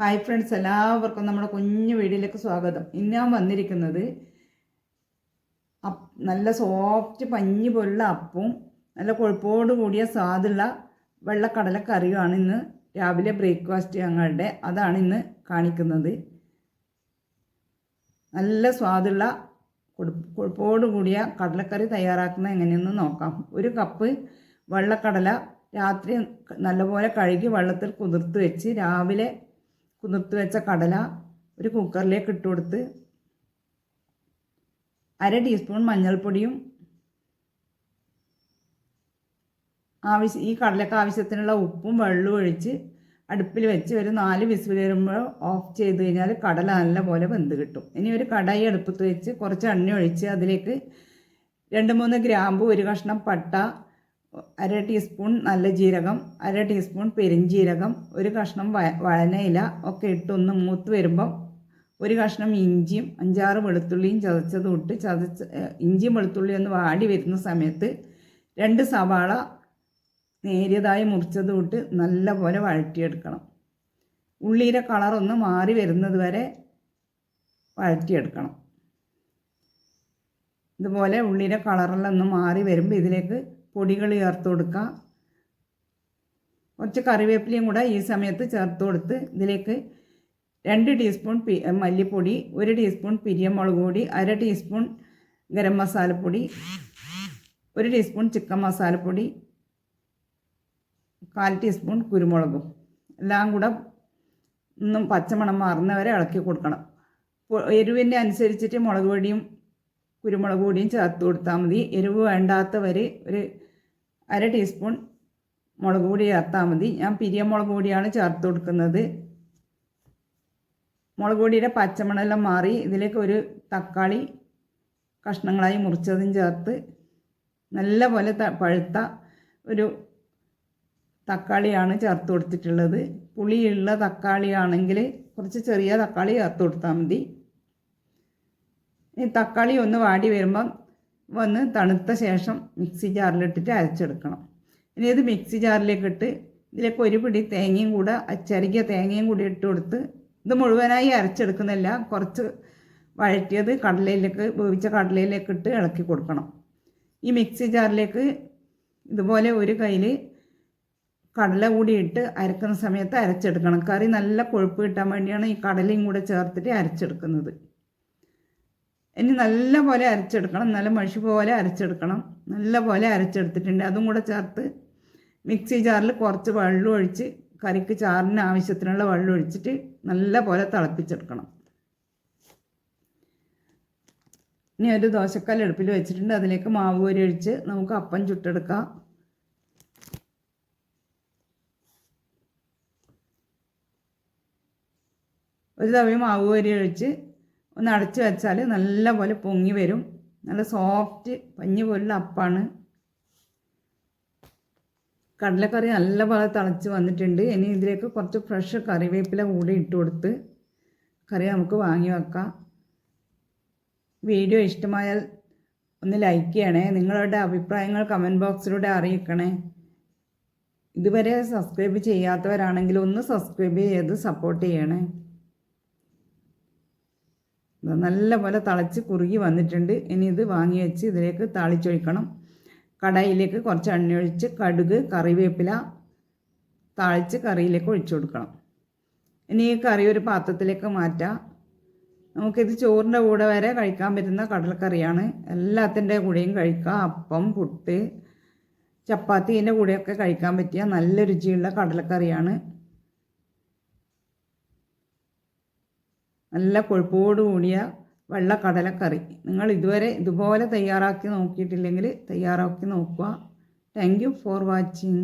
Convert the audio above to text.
Hi friends എല്ലാവർക്കും നമ്മുടെ കുഞ്ഞു വീടിലേക്ക് സ്വാഗതം. ഇന്ന് ഞാൻ വന്നിരിക്കുന്നത് നല്ല സോഫ്റ്റ് പഞ്ഞി പോലുള്ള അപ്പവും നല്ല കൊഴുപ്പോട് കൂടിയ സ്വാദുള്ള വെള്ളക്കടലക്കറിയുമാണ് ഇന്ന് രാവിലെ ബ്രേക്ക്ഫാസ്റ്റ് ഞങ്ങളുടെ. അതാണ് ഇന്ന് കാണിക്കുന്നത്. നല്ല സ്വാദുള്ള കൊഴുപ്പോട് കൂടിയ കടലക്കറി തയ്യാറാക്കുന്നത് എങ്ങനെയെന്ന് നോക്കാം. ഒരു കപ്പ് വെള്ളക്കടല രാത്രി നല്ലപോലെ കഴുകി വെള്ളത്തിൽ കുതിർത്ത് വെച്ച് രാവിലെ കുതിർത്ത് വെച്ച കടല ഒരു കുക്കറിലേക്ക് ഇട്ട് കൊടുത്ത് അര ടീസ്പൂൺ മഞ്ഞൾപ്പൊടിയും ആവശ്യം ഈ കടലക്ക് ആവശ്യത്തിനുള്ള ഉപ്പും വെള്ളവും ഒഴിച്ച് അടുപ്പിൽ വെച്ച് ഒരു നാല് വിസിൽ വരുമ്പോൾ ഓഫ് ചെയ്ത് കഴിഞ്ഞാൽ കടല നല്ലപോലെ വെന്ത് കിട്ടും. ഇനി ഒരു കടായി അടുപ്പത്ത് വെച്ച് കുറച്ച് എണ്ണ ഒഴിച്ച് അതിലേക്ക് രണ്ട് മൂന്ന് ഗ്രാമ്പു ഒരു കഷ്ണം പട്ട അര ടീസ്പൂൺ നല്ല ജീരകം അര ടീസ്പൂൺ പെരിഞ്ജീരകം ഒരു കഷ്ണം വഴനയില ഒക്കെ ഇട്ടൊന്ന് മൂത്ത് വരുമ്പം ഒരു കഷ്ണം ഇഞ്ചിയും അഞ്ചാറ് വെളുത്തുള്ളിയും ചതച്ചതും ഇട്ട് ചതച്ച് ഇഞ്ചിയും വെളുത്തുള്ളിയും ഒന്ന് വാടി വരുന്ന സമയത്ത് രണ്ട് സവാള നേരിയതായി മുറിച്ചതും ഇട്ട് നല്ലപോലെ വഴറ്റിയെടുക്കണം. ഉള്ളിയുടെ കളറൊന്ന് മാറി വരുന്നത് വരെ വഴറ്റിയെടുക്കണം. ഇതുപോലെ ഉള്ളിയുടെ കളറെല്ലാം ഒന്ന് മാറി വരുമ്പോൾ ഇതിലേക്ക് പൊടികൾ ചേർത്ത് കൊടുക്കുക കുറച്ച് കറിവേപ്പിലയും കൂടെ ഈ സമയത്ത് ചേർത്ത് കൊടുത്ത് ഇതിലേക്ക് രണ്ട് ടീസ്പൂൺ പി മല്ലിപ്പൊടി ഒരു ടീസ്പൂൺ പിരിയമുളക് പൊടി അര ടീസ്പൂൺ ഗരം മസാലപ്പൊടി ഒരു ടീസ്പൂൺ ചിക്കൻ മസാലപ്പൊടി കാൽ ടീസ്പൂൺ കുരുമുളകും. എല്ലാം കൂടെ ഒന്നും പച്ചമണം മാറുന്നവരെ ഇളക്കി കൊടുക്കണം. എരിവിന്റെ അനുസരിച്ചിട്ട് മുളക് പൊടിയും കുരുമുളക് പൊടിയും ചേർത്ത് കൊടുത്താൽ മതി. എരിവ് വേണ്ടാത്തവർ ഒരു അര ടീസ്പൂൺ മുളക് പൊടി ചേർത്താൽ മതി. ഞാൻ പിരിയ മുളക് പൊടിയാണ് ചേർത്ത് കൊടുക്കുന്നത്. മുളക് പൊടിയുടെ പച്ചമണെല്ലാം മാറി ഇതിലേക്ക് ഒരു തക്കാളി കഷ്ണങ്ങളായി മുറിച്ചതും ചേർത്ത് നല്ല പോലെ പഴുത്ത ഒരു തക്കാളിയാണ് ചേർത്ത് കൊടുത്തിട്ടുള്ളത്. പുളിയുള്ള തക്കാളിയാണെങ്കിൽ കുറച്ച് ചെറിയ തക്കാളി ചേർത്ത് കൊടുത്താൽ മതി. ഈ തക്കാളി ഒന്ന് വാടി വരുമ്പം വന്ന് തണുത്ത ശേഷം മിക്സി ജാറിലിട്ടിട്ട് അരച്ചെടുക്കണം. ഇനി ഇത് മിക്സി ജാറിലേക്ക് ഇട്ട് ഇതിലേക്ക് ഒരു പിടി തേങ്ങയും കൂടെ അച്ചരിക്കുക തേങ്ങയും കൂടി ഇട്ട് കൊടുത്ത് ഇത് മുഴുവനായി അരച്ചെടുക്കുന്നില്ല. കുറച്ച് വഴറ്റിയത് കടലയിലേക്ക് വേവിച്ച കടലയിലേക്ക് ഇട്ട് ഇളക്കി കൊടുക്കണം. ഈ മിക്സി ജാറിലേക്ക് ഇതുപോലെ ഒരു കയ്യിൽ കടല കൂടി ഇട്ട് അരക്കുന്ന സമയത്ത് അരച്ചെടുക്കണം. കറി നല്ല കൊഴുപ്പ് കിട്ടാൻ വേണ്ടിയാണ് ഈ കടലയും കൂടെ ചേർത്തിട്ട് അരച്ചെടുക്കുന്നത്. ഇനി നല്ല പോലെ അരച്ചെടുക്കണം. നല്ല മഷി പോലെ അരച്ചെടുക്കണം. നല്ല പോലെ അരച്ചെടുത്തിട്ടുണ്ട്. അതും കൂടെ ചേർത്ത് മിക്സി ജാറിൽ കുറച്ച് വെള്ളം ഒഴിച്ച് കറിക്ക് ചാറിന് ആവശ്യത്തിനുള്ള വെള്ളം ഒഴിച്ചിട്ട് നല്ല പോലെ തിളപ്പിച്ചെടുക്കണം. ഇനി ഒരു ദോശക്കല്ല് അടുപ്പിൽ വെച്ചിട്ടുണ്ട്. അതിലേക്ക് മാവ് കോരി ഒഴിച്ച് നമുക്ക് അപ്പം ചുട്ടെടുക്കാം. ഒരു തവി മാവ് കോരി ഒഴിച്ച് ഒന്ന് അടച്ചു വെച്ചാൽ നല്ലപോലെ പൊങ്ങി വരും. നല്ല സോഫ്റ്റ് പഞ്ഞി പോലുള്ള അപ്പാണ്. കടലക്കറി നല്ല പോലെ തിളച്ച് വന്നിട്ടുണ്ട്. ഇനി ഇതിലേക്ക് കുറച്ച് ഫ്രഷ് കറിവേപ്പില കൂടി ഇട്ട് കൊടുത്ത് കറി നമുക്ക് വാങ്ങി വെക്കാം. വീഡിയോ ഇഷ്ടമായാൽ ഒന്ന് ലൈക്ക് ചെയ്യണേ. നിങ്ങളുടെ അഭിപ്രായങ്ങൾ കമന്റ് ബോക്സിലൂടെ അറിയിക്കണേ. ഇതുവരെ സബ്സ്ക്രൈബ് ചെയ്യാത്തവരാണെങ്കിൽ ഒന്ന് സബ്സ്ക്രൈബ് ചെയ്ത് സപ്പോർട്ട് ചെയ്യണേ. നല്ല പോലെ തിളച്ച് കുറുകി വന്നിട്ടുണ്ട്. ഇനി ഇത് വാങ്ങി വെച്ച് ഇതിലേക്ക് താളിച്ചൊഴിക്കണം. കടയിലേക്ക് കുറച്ച് എണ്ണ ഒഴിച്ച് കടുക് കറിവേപ്പില താളിച്ച് കറിയിലേക്ക് ഒഴിച്ചു കൊടുക്കണം. ഇനി ഈ കറി ഒരു പാത്രത്തിലേക്ക് മാറ്റാം. നമുക്കിത് ചോറിന്റെ കൂടെ വരെ കഴിക്കാൻ പറ്റുന്ന കടലക്കറിയാണ്. എല്ലാത്തിന്റെ കൂടെയും കഴിക്കാം. അപ്പം പുട്ട് ചപ്പാത്തീന്റെ കൂടെയൊക്കെ കഴിക്കാൻ പറ്റിയ നല്ല രുചിയുള്ള കടലക്കറിയാണ്. നല്ല കൊഴുപ്പോട് കൂടിയ വെള്ള കടലക്കറി. നിങ്ങൾ ഇതുവരെ ഇതുപോലെ തയ്യാറാക്കി നോക്കിയിട്ടില്ലെങ്കിൽ തയ്യാറാക്കി നോക്കുക. Thank you for watching